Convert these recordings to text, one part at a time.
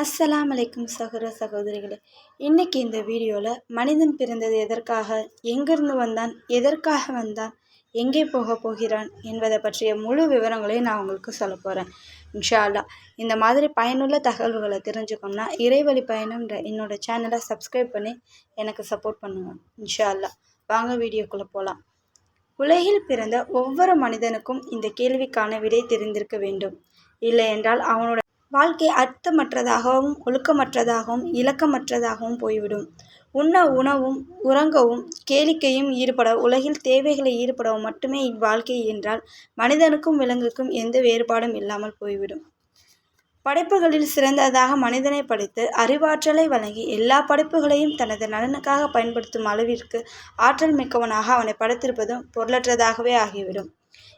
அஸ்ஸலாம் அலைக்கும் சகோதர சகோதரிகளே இன்னைக்கு இந்த வீடியோவில் மனிதன் பிறந்தது எதற்காக எங்கிருந்து வந்தான் எதற்காக வந்தான் எங்கே போக போகிறான் என்பதை பற்றிய முழு விவரங்களையும் நான் உங்களுக்கு சொல்ல போகிறேன் இன்ஷா அல்லாஹ் இந்த மாதிரி பயனுள்ள தகவல்களை தெரிஞ்சுக்கணும்னா இறைவழி பயணம்ன்ற என்னோடய சேனலை சப்ஸ்கிரைப் பண்ணி எனக்கு சப்போர்ட் பண்ணுங்க. இன்ஷா அல்லாஹ் வாங்க வீடியோக்குள்ளே போகலாம் உலகில் பிறந்த ஒவ்வொரு மனிதனுக்கும் இந்த கேள்விக்கான விடை தெரிந்திருக்க வேண்டும். இல்லை என்றால் அவனோட வாழ்க்கை அர்த்தமற்றதாகவும் ஒழுக்கமற்றதாகவும் இலக்கமற்றதாகவும் போய்விடும். உண்ண உணவும் உறங்கவும் கேளிக்கையும் ஈடுபட உலகில் தேவைகளை ஈடுபடவும் மட்டுமே இவ்வாழ்க்கை என்றால் மனிதனுக்கும் விலங்குக்கும் எந்த வேறுபாடும் இல்லாமல் போய்விடும். படைப்புகளில் சிறந்ததாக மனிதனை படைத்து அறிவாற்றலை வழங்கி எல்லா படைப்புகளையும் தனது நலனுக்காக பயன்படுத்தும் அளவிற்கு ஆற்றல் மிக்கவனாக அவனை படைத்திருப்பதும் பொருளற்றதாகவே ஆகிவிடும்.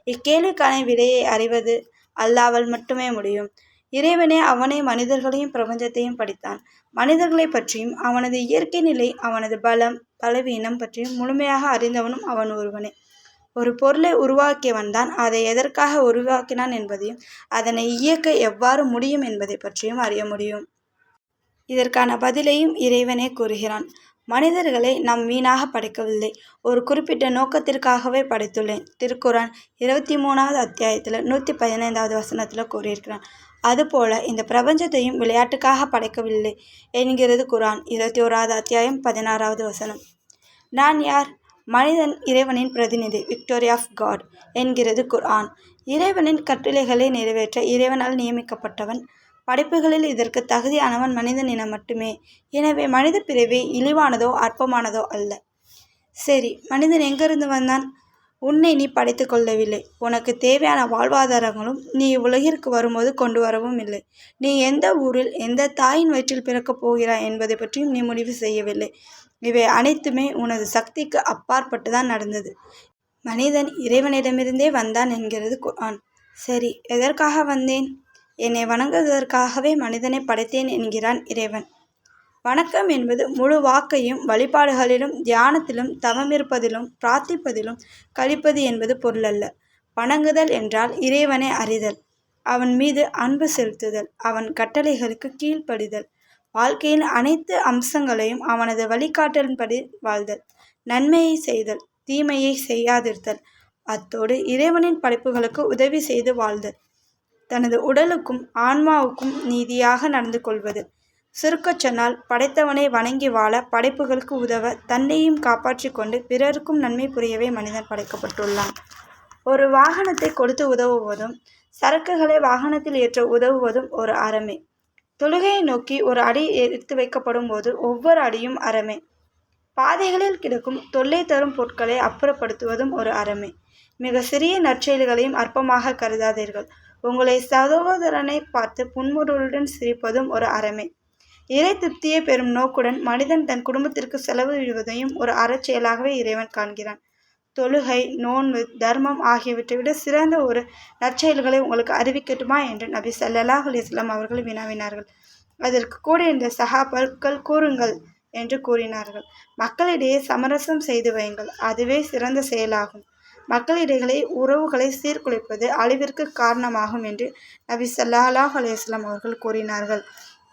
இக்கேள்விக்கான விடையை அறிவது அல்லாமல் மட்டுமே முடியும். இறைவனே அவனை மனிதர்களையும் பிரபஞ்சத்தையும் படைத்தான். மனிதர்களை பற்றியும் அவனது இயற்கை நிலை அவனது பலம் பலவீனம் பற்றியும் முழுமையாக அறிந்தவனும் அவன் ஒருவனே. ஒரு பொருளை உருவாக்கியவன் தான் அதை எதற்காக உருவாக்கினான் என்பதையும் அதனை இயக்க எவ்வாறு முடியும் என்பதை பற்றியும் அறிய முடியும். இதற்கான பதிலையும் இறைவனே கூறுகிறான். மனிதர்களை நாம் வீணாக படைக்கவில்லை. ஒரு குறிப்பிட்ட நோக்கத்திற்காகவே படைத்துள்ளேன். திருக்குறான் இருபத்தி மூணாவது அத்தியாயத்தில் நூற்றி பதினைந்தாவது வசனத்தில் கூறியிருக்கிறான். அதுபோல இந்த பிரபஞ்சத்தையும் விளையாட்டுக்காக படைக்கவில்லை என்கிறது குரான் இருபத்தி ஓராவது அத்தியாயம் பதினாறாவது வசனம். நான் யார்? மனிதன் இறைவனின் பிரதிநிதி விக்டோரி ஆஃப் காட் என்கிறது குர்ஆன். இறைவனின் கட்டளைகளை நிறைவேற்ற இறைவனால் நியமிக்கப்பட்டவன் படைப்புகளில் இதற்கு தகுதியானவன் மனிதன் இனம் மட்டுமே. எனவே மனித பிறவி இழிவானதோ அற்பமானதோ அல்ல. சரி மனிதன் எங்கிருந்து வந்தான்? உன்னை நீ படைத்து கொள்ளவில்லை. உனக்கு தேவையான வாழ்வாதாரங்களும் நீ உலகிற்கு வரும்போது கொண்டு வரவும் இல்லை. நீ எந்த ஊரில் எந்த தாயின் வயிற்றில் பிறக்கப் போகிறாய் என்பதை பற்றியும் நீ முடிவு செய்யவில்லை. இவை அனைத்துமே உனது சக்திக்கு அப்பாற்பட்டு தான் நடந்தது. மனிதன் இறைவனிடமிருந்தே வந்தான் என்கிறது குரான் சரி எதற்காக வந்தேன்? என்னை வணங்குவதற்காகவே மனிதனை படைத்தேன் என்கிறான் இறைவன். வணக்கம் என்பது முழு வாக்கையும் வழிபாடுகளிலும் தியானத்திலும் தவமிருப்பதிலும் பிரார்த்திப்பதிலும் கழிப்பது என்பது பொருளல்ல. வணங்குதல் என்றால் இறைவனை அறிதல். அவன் மீது அன்பு செலுத்துதல். அவன் கட்டளைகளுக்கு கீழ்ப்படிதல். வாழ்க்கையின் அனைத்து அம்சங்களையும் அவனது வழிகாட்டலின்படி வாழ்தல். நன்மையை செய்தல். தீமையை செய்யாதிருத்தல். அத்தோடு இறைவனின் படைப்புகளுக்கு உதவி செய்து வாழ்தல். தனது உடலுக்கும் ஆன்மாவுக்கும் நீதியாக நடந்து கொள்வது. சுருக்கச் சொன்னால் படைத்தவனை வணங்கி வாழ படைப்புகளுக்கு உதவ தன்னையும் காப்பாற்றி கொண்டு பிறருக்கும் நன்மை புரியவே மனிதன் படைக்கப்பட்டுள்ளான். ஒரு வாகனத்தை கொடுத்து உதவுவதும் சரக்குகளை வாகனத்தில் ஏற்ற உதவுவதும் ஒரு அறமே. தொழுகையை நோக்கி ஒரு அடி எடுத்து வைக்கப்படும் போது ஒவ்வொரு அடியும் அறமே. பாதைகளில் கிடக்கும் தொல்லை தரும் பொருட்களை அப்புறப்படுத்துவதும் ஒரு அறமே. மிக சிறிய நற்செயல்களையும் அற்பமாக கருதாதீர்கள். உங்களை சகோதரனை பார்த்து புன்முறுவலுடன் சிரிப்பதும் ஒரு அறமே. இறை திருப்தியை பெறும் நோக்குடன் மனிதன் தன் குடும்பத்திற்கு செலவு விடுவதையும் ஒரு அறச்செயலாகவே இறைவன் காண்கிறான். தொழுகை நோன்பு தர்மம் ஆகியவற்றை விட சிறந்த ஒரு நற்செயல்களை உங்களுக்கு அறிவிக்கட்டுமா என்று நபி சல்லாஹ் அலிஸ்லாம் அவர்கள் வினாவினார்கள். அதற்கு கூட இந்த சகாபர்கள் கூறுங்கள் என்று கூறினார்கள். மக்களிடையே சமரசம் செய்து வையுங்கள். அதுவே சிறந்த செயலாகும். மக்களிடையே உறவுகளை சீர்குலைப்பது அழிவிற்கு காரணமாகும் என்று நபி சல்லாஹ் அலையாம் அவர்கள் கூறினார்கள்.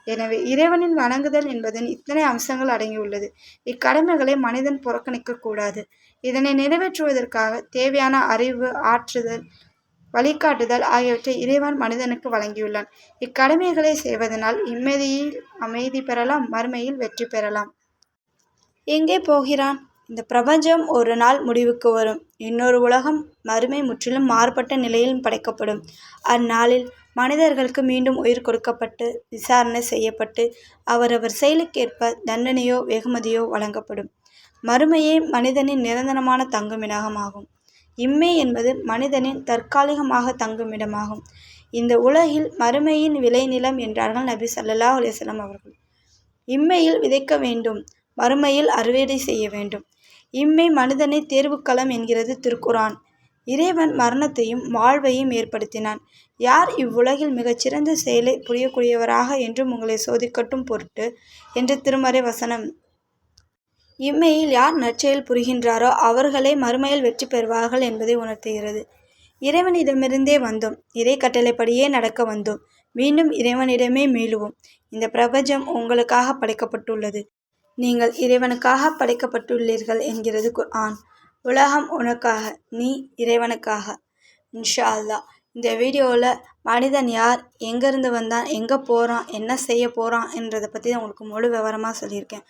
எனவே இறைவனின் வணங்குதல் என்பதன் இத்தனை அம்சங்கள் அடங்கியுள்ளது. இக்கடமைகளை மனிதன் புறக்கணிக்க கூடாது. இதனை நிறைவேற்றுவதற்காக தேவையான அறிவு ஆற்றுதல் வழிகாட்டுதல் ஆகியவற்றை இறைவன் மனிதனுக்கு வழங்கியுள்ளான். இக்கடமைகளை செய்வதனால் இம்மதியில் அமைதி பெறலாம் மறுமையில் வெற்றி பெறலாம். எங்கே போகிறான்? இந்த பிரபஞ்சம் ஒரு நாள் முடிவுக்கு வரும். இன்னொரு உலகம் மறுமை முற்றிலும் மாறுபட்ட நிலையில் படைக்கப்படும். அந்நாளில் மனிதர்களுக்கு மீண்டும் உயிர் கொடுக்கப்பட்டு விசாரணை செய்யப்பட்டு அவரவர் செயலுக்கேற்ப தண்டனையோ வெகுமதியோ வழங்கப்படும். மறுமையே மனிதனின் நிரந்தரமான தங்குமிடமாகும் இம்மை என்பது மனிதனின் தற்காலிகமாக தங்குமிடமாகும் இந்த உலகில் மறுமையின் விளைநிலம் என்றார்கள் நபி சல்லா அலிஸ்லாம் அவர்கள். இம்மையில் விதைக்க வேண்டும் மறுமையில் அறுவடை செய்ய வேண்டும். இம்மை மனிதனை தேர்வுக்களம் என்கிறது திருக்குரான் இறைவன் மரணத்தையும் வாழ்வையும் ஏற்படுத்தினான். யார் இவ்வுலகில் மிகச்சிறந்த செயலை புரியக்கூடியவராக என்றும் உங்களை சோதிக்கட்டும் பொருட்டு என்று திருமறை வசனம். இம்மையில் யார் நற்செயல் புரிகின்றாரோ அவர்களே மறுமையில் வெற்றி பெறுவார்கள் என்பதை உணர்த்துகிறது. இறைவனிடமிருந்தே வந்தோம். இறை கட்டளைப்படியே நடக்க வந்தோம். மீண்டும் இறைவனிடமே மீளுவோம். இந்த பிரபஞ்சம் உங்களுக்காக படைக்கப்பட்டுள்ளது. நீங்கள் இறைவனுக்காக படைக்கப்பட்டுள்ளீர்கள் என்கிறது குர்ஆன். உலகம் உனக்காக நீ இறைவனுக்காக. இன்ஷா அல்லா இந்த வீடியோவில் மனிதன் யார் எங்கேருந்து வந்தான் எங்கே போகிறான் என்ன செய்ய போகிறான் என்றதை பற்றி உங்களுக்கு முழு விவரமாக சொல்லியிருக்கேன்.